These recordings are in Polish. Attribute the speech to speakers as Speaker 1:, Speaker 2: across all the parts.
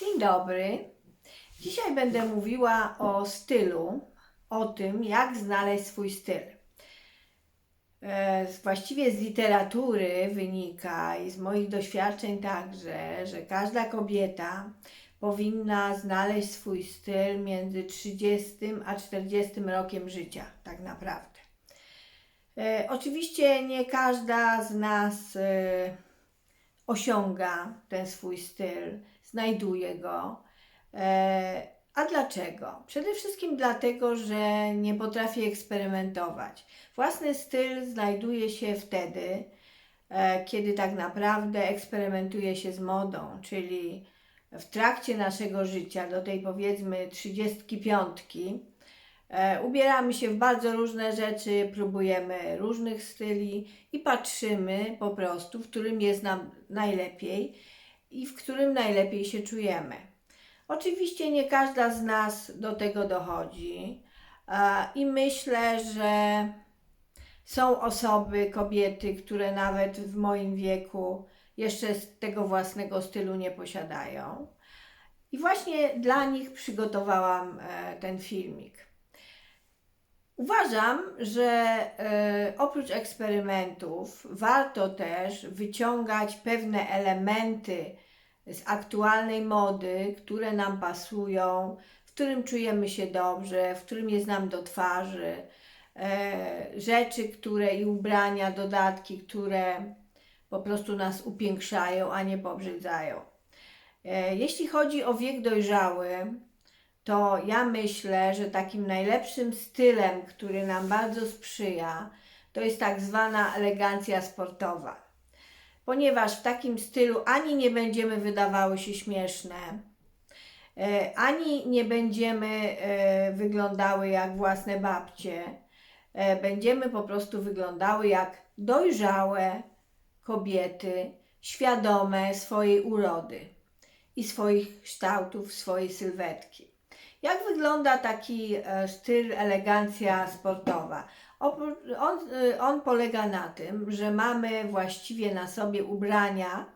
Speaker 1: Dzień dobry. Dzisiaj będę mówiła o stylu, o tym, jak znaleźć swój styl. E, Właściwie z literatury wynika i z moich doświadczeń także, że każda kobieta powinna znaleźć swój styl między 30 a 40 rokiem życia, tak naprawdę. E, Oczywiście nie każda z nas e, osiąga ten swój styl, znajduje go. E, A dlaczego? Przede wszystkim dlatego, że nie potrafi eksperymentować. Własny styl znajduje się wtedy, e, kiedy tak naprawdę eksperymentuje się z modą, czyli w trakcie naszego życia, do tej powiedzmy 35, e, ubieramy się w bardzo różne rzeczy, próbujemy różnych styli i patrzymy po prostu, w którym jest nam najlepiej i w którym najlepiej się czujemy. Oczywiście nie każda z nas do tego dochodzi e, i myślę, że są osoby, kobiety, które nawet w moim wieku jeszcze tego własnego stylu nie posiadają. I właśnie dla nich przygotowałam e, ten filmik. Uważam, że e, oprócz eksperymentów warto też wyciągać pewne elementy z aktualnej mody, które nam pasują, w którym czujemy się dobrze, w którym jest nam do twarzy, e, rzeczy, które i ubrania, dodatki, które po prostu nas upiększają, a nie pobrzydzają. E, jeśli chodzi o wiek dojrzały, to ja myślę, że takim najlepszym stylem, który nam bardzo sprzyja, to jest tak zwana elegancja sportowa. Ponieważ w takim stylu ani nie będziemy wydawały się śmieszne, e, ani nie będziemy e, wyglądały jak własne babcie, e, będziemy po prostu wyglądały jak dojrzałe kobiety, świadome swojej urody i swoich kształtów, swojej sylwetki. Jak wygląda taki e, styl elegancja sportowa? On, y, on polega na tym, że mamy właściwie na sobie ubrania,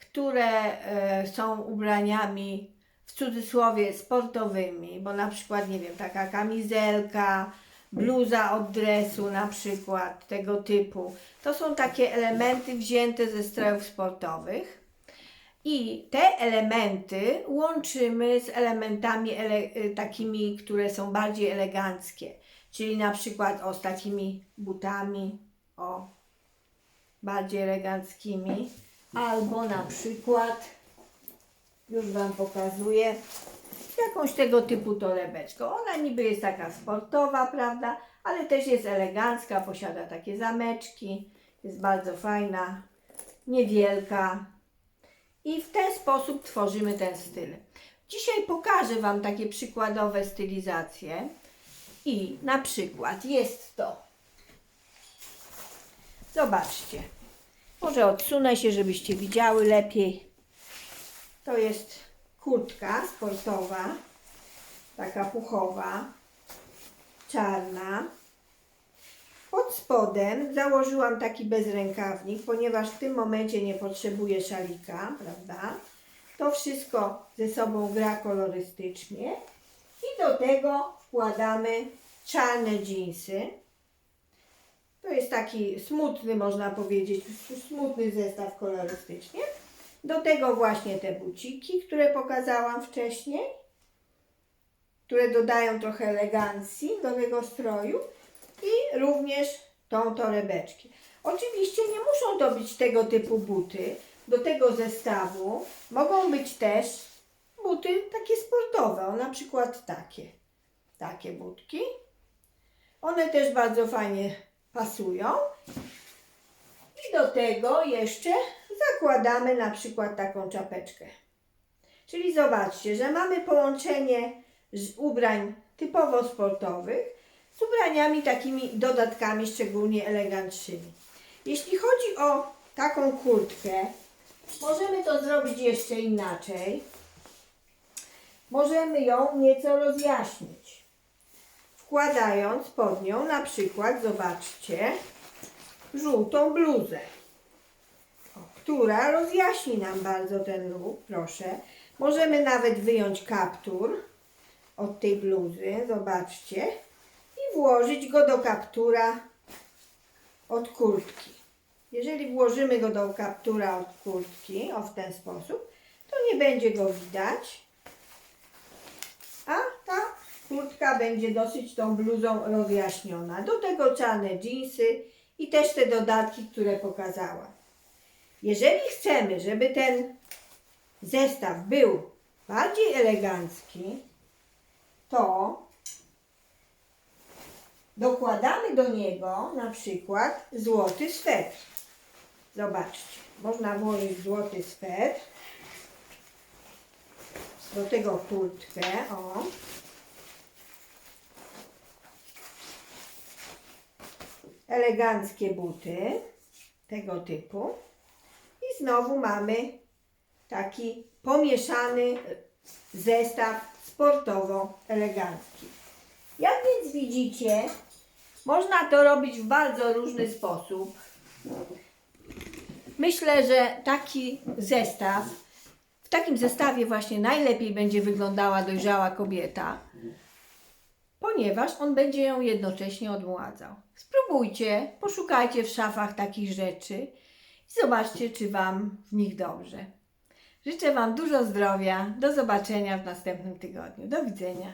Speaker 1: które e, są ubraniami w cudzysłowie sportowymi, bo na przykład, nie wiem, taka kamizelka, bluza od dresu na przykład, tego typu. To są takie elementy wzięte ze strojów sportowych. I te elementy łączymy z elementami ele- y, takimi, które są bardziej eleganckie. Czyli na przykład o z takimi butami, o bardziej eleganckimi. Albo na przykład, już Wam pokazuję, jakąś tego typu torebeczką. Ona niby jest taka sportowa, prawda? Ale też jest elegancka, posiada takie zameczki, jest bardzo fajna, niewielka. I w ten sposób tworzymy ten styl. Dzisiaj pokażę Wam takie przykładowe stylizacje. I na przykład jest to. Zobaczcie. Może odsunę się, żebyście widziały lepiej. To jest kurtka sportowa, taka puchowa, czarna. Pod spodem założyłam taki bezrękawnik, ponieważ w tym momencie nie potrzebuję szalika, prawda? To wszystko ze sobą gra kolorystycznie. I do tego wkładamy czarne dżinsy. To jest taki smutny, można powiedzieć, smutny zestaw kolorystycznie. Do tego właśnie te buciki, które pokazałam wcześniej, które dodają trochę elegancji do tego stroju i również tą torebeczkę. Oczywiście nie muszą to być tego typu buty. Do tego zestawu mogą być też buty takie sportowe, o na przykład takie. Takie butki. One też bardzo fajnie pasują. I do tego jeszcze zakładamy na przykład taką czapeczkę. Czyli zobaczcie, że mamy połączenie z ubrań typowo sportowych z ubraniami takimi dodatkami szczególnie elegantszymi. Jeśli chodzi o taką kurtkę, możemy to zrobić jeszcze inaczej. Możemy ją nieco rozjaśnić. Wkładając pod nią na przykład, zobaczcie, żółtą bluzę. Która rozjaśni nam bardzo ten ruch, proszę. Możemy nawet wyjąć kaptur od tej bluzy, zobaczcie, włożyć go do kaptura od kurtki. Jeżeli włożymy go do kaptura od kurtki, o w ten sposób, to nie będzie go widać, a ta kurtka będzie dosyć tą bluzą rozjaśniona. Do tego czarne dżinsy i też te dodatki, które pokazałam. Jeżeli chcemy, żeby ten zestaw był bardziej elegancki, to dokładamy do niego na przykład złoty swetr. Zobaczcie, można włożyć złoty swetr, do tego kurtkę, o. Eleganckie buty tego typu. I znowu mamy taki pomieszany zestaw sportowo-elegancki. Jak więc widzicie, można to robić w bardzo różny sposób. Myślę, że taki zestaw, w takim zestawie właśnie najlepiej będzie wyglądała dojrzała kobieta, ponieważ on będzie ją jednocześnie odmładzał. Spróbujcie, poszukajcie w szafach takich rzeczy i zobaczcie, czy Wam w nich dobrze. Życzę Wam dużo zdrowia. Do zobaczenia w następnym tygodniu. Do widzenia.